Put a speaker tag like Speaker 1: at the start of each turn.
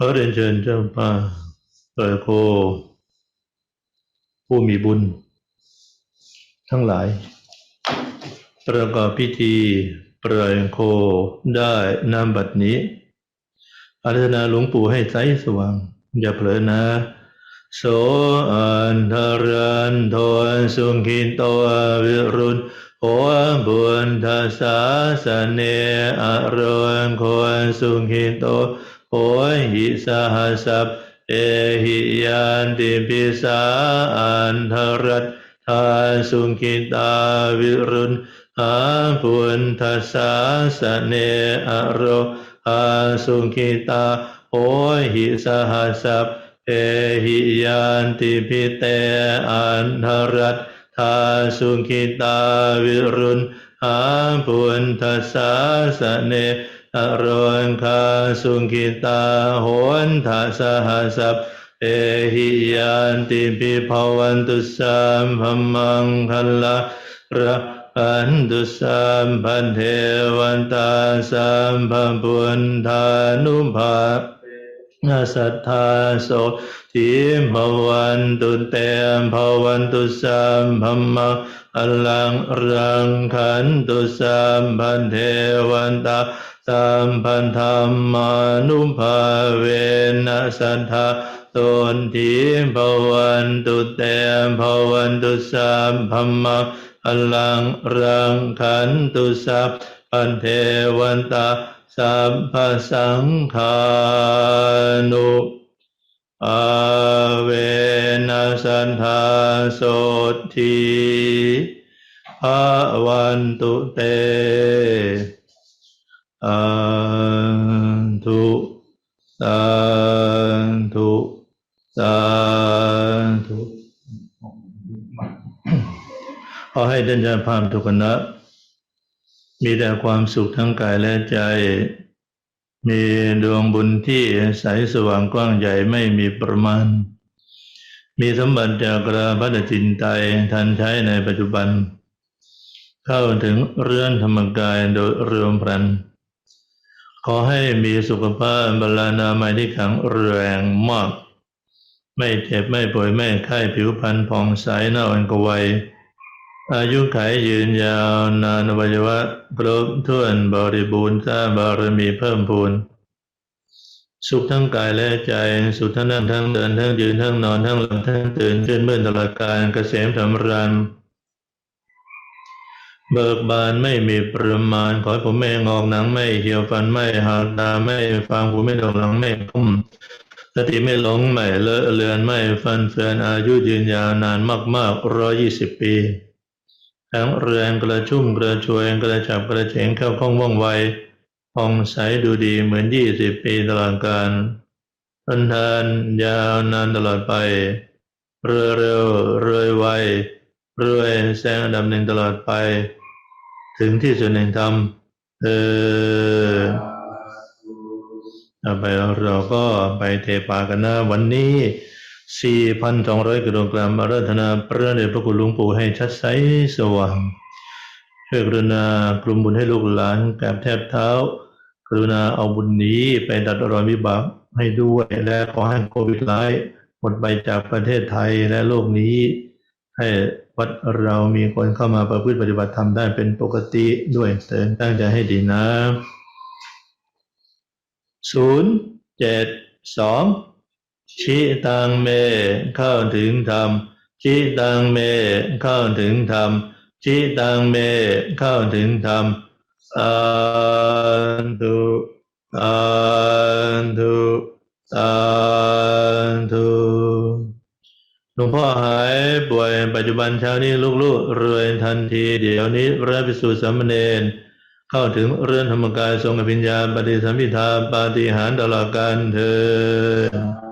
Speaker 1: ขอเรียนเชิญเจ้าป้าเปิดโค ผู้มีบุญ ทั้งหลาย ประกอบพิธีเปล่อยโคได้นามบัดนี้ อาราธนาหลวงปู่ให้ใสสว่าง อย่าเผลอนะโสอันทรันโทสุขิโตวิรุณโอบุญทัสสาสเนอรนโคสุขินโต โอหิสหัสสะเอหิยันติปิสาอันทรัตทาสุขิตาวิรุณอาบุญทัสสาสเนอโรอาสุขิตาโอหิสหัสสะเอหิยันติพิเตอันทรัตทาสุขิตาวิรุณอาบุญทัสสาสเน อโรนคาสุขิตาโหนทัสหัสสะเอหิยันติปิภวันตุสัมภมังคัลลาระอันตุสัมพันเทวันตาสัมภบุญธานุภานาสัทธาโสทิมวันตุเตมภวันตุสัมภมังอลังรังขันตุสัมพันเทวันตา สัมพันธรรมานุภาเวนัสัทธาตนทิภวันตุเตภวันตุสัมภมังอลังรังขันตุสัพพันเทวันตาสัพพสังขานุอาเวนัสันทาโสทีภาวันตุเต อันทุสันทุสันทุขอให้ท่านเจ้าภาพทุกคณะมีแต่ความสุขทั้งกายและใจ มีดวงบุญที่ใสสว่างกว้างใหญ่ไม่มีประมาณ มีสมบัติจากระพัดจินไตทันใช้ในปัจจุบัน เข้าถึงเรื่อนธรรมกายโดยรวมพรัน ขอให้มีสุขภาพบาลานามัยที่แข็งแรงมาก ไม่เจ็บไม่ป่วยไม่ไข้ผิวพรรณผ่องใสหน้าอ่อนกวัยอายุขัยยืนยาวนานวัยวะครบถ้วนบริบูรณ์สร้างบารมีเพิ่มพูน สุขทั้งกายและใจ สุขทั้งนั่งทั้งเดินทั้งยืนทั้งนอนทั้งหลับทั้งตื่นขึ้นเมื่อตลอดการเกษมสำราญ เบิกบานไม่มีประมาณ ขอให้ผมไม่งอกหนังไม่เหี่ยวฟันไม่หักตาไม่ฟังหูไม่ดกหลังไม่คุ้มสติไม่หลงไม่เลอะเลือนไม่ฟันเฟือนอายุยืนยาวนานมากๆร้อยี่สิบปีแข็งแรงกระชุ่มกระชวยกระฉับกระเฉงเข้าคล่องว่องไวผ่องใสดูดีเหมือนยี่สิบปีตลอดกาลทนทานยาวนานตลอดไป เรือเร็วเรวยไวรวยแสงอันดับหนึ่งตลอดไป ถึงที่สุดแห่งธรรมเออต่อไปเราก็ไปเทปากันนะ วันนี้ 4,200กิโลกรัมอาราธนาพระเดชพระคุณหลวงปู่ให้ชัดใสสว่างช่วยกรุณากลุ่มบุญให้ลูกหลานแกบแทบเท้า กรุณาเอาบุญนี้ไปดัดรอนวิบากให้ด้วยและขอให้โควิดร้ายหมดไปจากประเทศไทยและโลกนี้ให้ วัดเรามีคนเข้ามาประพฤติปฏิบัติธรรมได้เป็นปกติด้วยเตือนตั้งใจให้ดีนะศูนย์เจ็ดสองชิตังเมเข้าถึงธรรมชิตังเมเข้าถึงธรรมชิตังเมเข้าถึงธรรมสาธุสาธุสาธุ หลวงพ่อหายป่วยปัจจุบันเช้านี้ลูกๆรวยทันที เดี๋ยวนี้พระภิกษุสามเณรเข้าถึงเรือนธรรมกายทรงอภิญญาปฏิสัมพิทาปาฏิหารตลอดการเธอญ